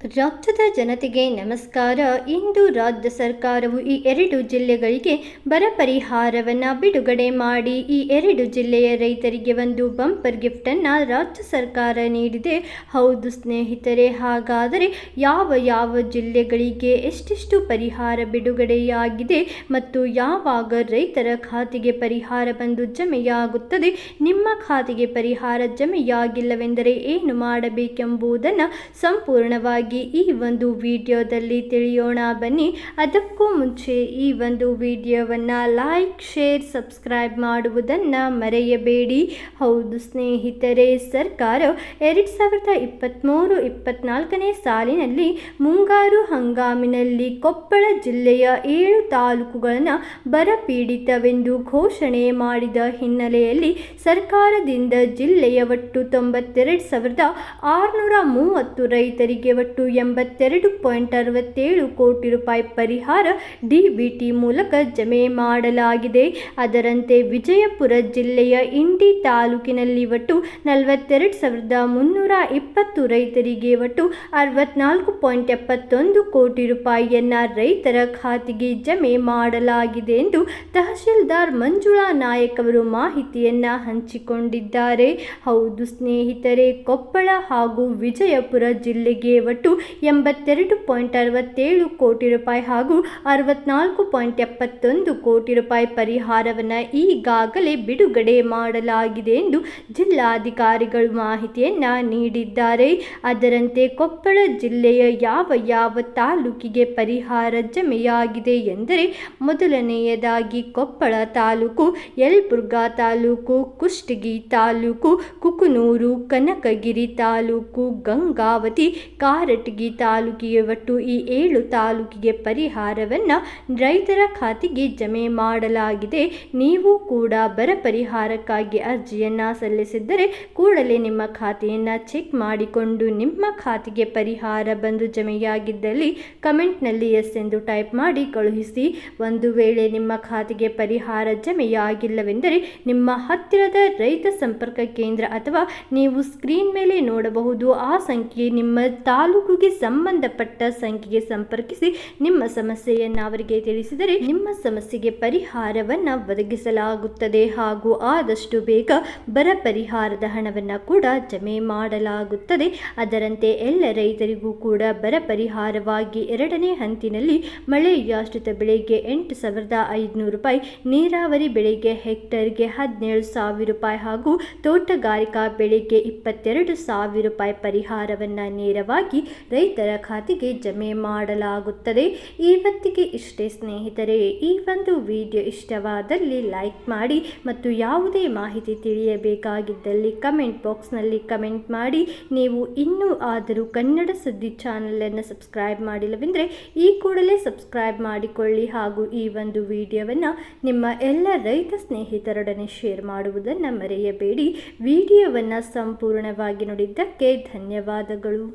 ರಾಜ್ಯದ ಜನತೆಗೆ ನಮಸ್ಕಾರ. ಇಂದು ರಾಜ್ಯ ಸರ್ಕಾರವು ಈ ಎರಡು ಜಿಲ್ಲೆಗಳಿಗೆ ಬರ ಪರಿಹಾರವನ್ನು ಬಿಡುಗಡೆ ಮಾಡಿ. ಈ ಎರಡು ಜಿಲ್ಲೆಯ ರೈತರಿಗೆ ಒಂದು ಬಂಪರ್ ಗಿಫ್ಟನ್ನು ರಾಜ್ಯ ಸರ್ಕಾರ ನೀಡಿದೆ. ಹೌದು ಸ್ನೇಹಿತರೆ, ಹಾಗಾದರೆ ಯಾವ ಯಾವ ಜಿಲ್ಲೆಗಳಿಗೆ ಎಷ್ಟೆಷ್ಟು ಪರಿಹಾರ ಬಿಡುಗಡೆಯಾಗಿದೆ ಮತ್ತು ಯಾವಾಗ ರೈತರ ಖಾತೆಗೆ ಪರಿಹಾರ ಬಂದು ಜಮೆಯಾಗುತ್ತದೆ? ನಿಮ್ಮ ಖಾತೆಗೆ ಪರಿಹಾರ ಜಮೆಯಾಗಿಲ್ಲವೆಂದರೆ ಏನು ಮಾಡಬೇಕೆಂಬುದನ್ನು ಸಂಪೂರ್ಣವಾಗಿ ಈ ಒಂದು ವಿಡಿಯೋದಲ್ಲಿ ತಿಳಿಯೋಣ ಬನ್ನಿ. ಅದಕ್ಕೂ ಮುಂಚೆ ಈ ಒಂದು ವಿಡಿಯೋವನ್ನು ಲೈಕ್ ಶೇರ್ ಸಬ್ಸ್ಕ್ರೈಬ್ ಮಾಡುವುದನ್ನು ಮರೆಯಬೇಡಿ. ಹೌದು ಸ್ನೇಹಿತರೆ, ಸರ್ಕಾರ ಎರಡು ಸಾವಿರದ ಇಪ್ಪತ್ತ್ಮೂರು ಇಪ್ಪತ್ತ್ನಾಲ್ಕನೇ ಸಾಲಿನಲ್ಲಿ ಮುಂಗಾರು ಹಂಗಾಮಿನಲ್ಲಿ ಕೊಪ್ಪಳ ಜಿಲ್ಲೆಯ ಏಳು ತಾಲೂಕುಗಳನ್ನು ಬರಪೀಡಿತವೆಂದು ಘೋಷಣೆ ಮಾಡಿದ ಹಿನ್ನೆಲೆಯಲ್ಲಿ ಸರ್ಕಾರದಿಂದ ಜಿಲ್ಲೆಯ ಒಟ್ಟು ತೊಂಬತ್ತೆರಡು ಸಾವಿರದ ಆರುನೂರ ಮೂವತ್ತು ರೈತರಿಗೆ ಒಟ್ಟು ಎಂಬತ್ತೆರಡು ಪಾಯಿಂಟ್ ಅರವತ್ತೇಳು ಕೋಟಿ ರೂಪಾಯಿ ಪರಿಹಾರ ಡಿಬಿಟಿ ಮೂಲಕ ಜಮೆ ಮಾಡಲಾಗಿದೆ. ಅದರಂತೆ ವಿಜಯಪುರ ಜಿಲ್ಲೆಯ ಇಂಡಿ ತಾಲೂಕಿನಲ್ಲಿ ಒಟ್ಟು ನಲವತ್ತೆರಡು ಸಾವಿರದ ಮುನ್ನೂರ ಇಪ್ಪತ್ತು ರೈತರಿಗೆ ಒಟ್ಟು ಅರವತ್ನಾಲ್ಕು ಪಾಯಿಂಟ್ ಎಪ್ಪತ್ತೊಂದು ಕೋಟಿ ರೂಪಾಯಿಯನ್ನು ರೈತರ ಖಾತೆಗೆ ಜಮೆ ಮಾಡಲಾಗಿದೆ ಎಂದು ತಹಶೀಲ್ದಾರ್ ಮಂಜುಳಾ ನಾಯಕ್ ಅವರು ಮಾಹಿತಿಯನ್ನು ಹಂಚಿಕೊಂಡಿದ್ದಾರೆ. ಹೌದು ಸ್ನೇಹಿತರೆ, ಕೊಪ್ಪಳ ಹಾಗೂ ವಿಜಯಪುರ ಜಿಲ್ಲೆಗೆ ಒಟ್ಟು ಎಂಬತ್ತೆರಡು ಪಾಯಿಂಟ್ ಅರವತ್ತೇಳು ಕೋಟಿ ರೂಪಾಯಿ ಹಾಗೂ ಅರವತ್ನಾಲ್ಕು ಪಾಯಿಂಟ್ ಎಪ್ಪತ್ತೊಂದು ಕೋಟಿ ರೂಪಾಯಿ ಪರಿಹಾರವನ್ನು ಈಗಾಗಲೇ ಬಿಡುಗಡೆ ಮಾಡಲಾಗಿದೆ ಎಂದು ಜಿಲ್ಲಾಧಿಕಾರಿಗಳು ಮಾಹಿತಿಯನ್ನು ನೀಡಿದ್ದಾರೆ. ಅದರಂತೆ ಕೊಪ್ಪಳ ಜಿಲ್ಲೆಯ ಯಾವ ಯಾವ ತಾಲೂಕಿಗೆ ಪರಿಹಾರ ಜಮೆಯಾಗಿದೆ ಎಂದರೆ ಮೊದಲನೆಯದಾಗಿ ಕೊಪ್ಪಳ ತಾಲೂಕು, ಯಲ್ಬುರ್ಗಾ ತಾಲೂಕು, ಕುಷ್ಟಗಿ ತಾಲೂಕು, ಕುಕನೂರು, ಕನಕಗಿರಿ ತಾಲೂಕು, ಗಂಗಾವತಿ ಕಾರಟಗಿ ತಾಲೂಕಿಗೆ ಒಟ್ಟು ಈ ಏಳು ತಾಲೂಕಿಗೆ ಪರಿಹಾರವನ್ನು ರೈತರ ಖಾತೆಗೆ ಜಮೆ ಮಾಡಲಾಗಿದೆ. ನೀವು ಕೂಡ ಬರ ಪರಿಹಾರಕ್ಕಾಗಿ ಅರ್ಜಿಯನ್ನು ಸಲ್ಲಿಸಿದ್ದರೆ ಕೂಡಲೇ ನಿಮ್ಮ ಖಾತೆಯನ್ನು ಚೆಕ್ ಮಾಡಿಕೊಂಡು ನಿಮ್ಮ ಖಾತೆಗೆ ಪರಿಹಾರ ಬಂದು ಜಮೆಯಾಗಿದ್ದಲ್ಲಿ ಕಮೆಂಟ್ನಲ್ಲಿ ಎಸ್ ಎಂದು ಟೈಪ್ ಮಾಡಿ ಕಳುಹಿಸಿ. ಒಂದು ವೇಳೆ ನಿಮ್ಮ ಖಾತೆಗೆ ಪರಿಹಾರ ಜಮೆಯಾಗಿಲ್ಲವೆಂದರೆ ನಿಮ್ಮ ಹತ್ತಿರದ ರೈತ ಸಂಪರ್ಕ ಕೇಂದ್ರ ಅಥವಾ ನೀವು ಸ್ಕ್ರೀನ್ ಮೇಲೆ ನೋಡಬಹುದು. ಆ ಸಂಖ್ಯೆ ನಿಮ್ಮ ತಾಲೂಕಿಗೆ ಸಂಬಂಧಪಟ್ಟ ಸಂಖ್ಯೆಗೆ ಸಂಪರ್ಕಿಸಿ ನಿಮ್ಮ ಸಮಸ್ಯೆಯನ್ನು ಅವರಿಗೆ ತಿಳಿಸಿದರೆ ನಿಮ್ಮ ಸಮಸ್ಯೆಗೆ ಪರಿಹಾರವನ್ನು ಒದಗಿಸಲಾಗುತ್ತದೆ ಹಾಗೂ ಆದಷ್ಟು ಬೇಗ ಬರ ಪರಿಹಾರದ ಹಣವನ್ನು ಕೂಡ ಜಮೆ ಮಾಡಲಾಗುತ್ತದೆ. ಅದರಂತೆ ಎಲ್ಲ ರೈತರಿಗೂ ಕೂಡ ಬರ ಪರಿಹಾರವಾಗಿ ಎರಡನೇ ಹಂತಿನಲ್ಲಿ ಮಳೆಯಾಶ್ರಿತ ಬೆಳೆಗೆ ಎಂಟು ಸಾವಿರದ ಐದುನೂರು ರೂಪಾಯಿ, ನೀರಾವರಿ ಬೆಳೆಗೆ ಹೆಕ್ಟರ್ಗೆ ಹದಿನೇಳು ಸಾವಿರ ರೂಪಾಯಿ ಹಾಗೂ ತೋಟಗಾರಿಕಾ ಬೆಳೆಗೆ ಇಪ್ಪತ್ತೆರಡು ಸಾವಿರ ರೂಪಾಯಿ ಪರಿಹಾರವನ್ನು ನೇರವಾಗಿ ರೈತರ ಖಾತೆಗೆ ಜಮೆ ಮಾಡಲಾಗುತ್ತದೆ. ಇವತ್ತಿಗೆ ಇಷ್ಟೇ ಸ್ನೇಹಿತರೆ, ಈ ಒಂದು ವಿಡಿಯೋ ಇಷ್ಟವಾದಲ್ಲಿ ಲೈಕ್ ಮಾಡಿ ಮತ್ತು ಯಾವುದೇ ಮಾಹಿತಿ ತಿಳಿಯಬೇಕಾಗಿದ್ದಲ್ಲಿ ಕಮೆಂಟ್ ಬಾಕ್ಸ್ನಲ್ಲಿ ಕಮೆಂಟ್ ಮಾಡಿ. ನೀವು ಇನ್ನೂ ಆದರೂ ಕನ್ನಡ ಸುದ್ದಿ ಚಾನಲನ್ನು ಸಬ್ಸ್ಕ್ರೈಬ್ ಮಾಡಿಲ್ಲವೆಂದರೆ ಈ ಕೂಡಲೇ ಸಬ್ಸ್ಕ್ರೈಬ್ ಮಾಡಿಕೊಳ್ಳಿ ಹಾಗೂ ಈ ಒಂದು ವಿಡಿಯೋವನ್ನು ನಿಮ್ಮ ಎಲ್ಲ ರೈತ ಸ್ನೇಹಿತರೊಡನೆ ಶೇರ್ ಮಾಡುವುದನ್ನು ಮರೆಯಬೇಡಿ. ವಿಡಿಯೋವನ್ನು ಸಂಪೂರ್ಣವಾಗಿ ನೋಡಿದ್ದಕ್ಕೆ ಧನ್ಯವಾದಗಳು.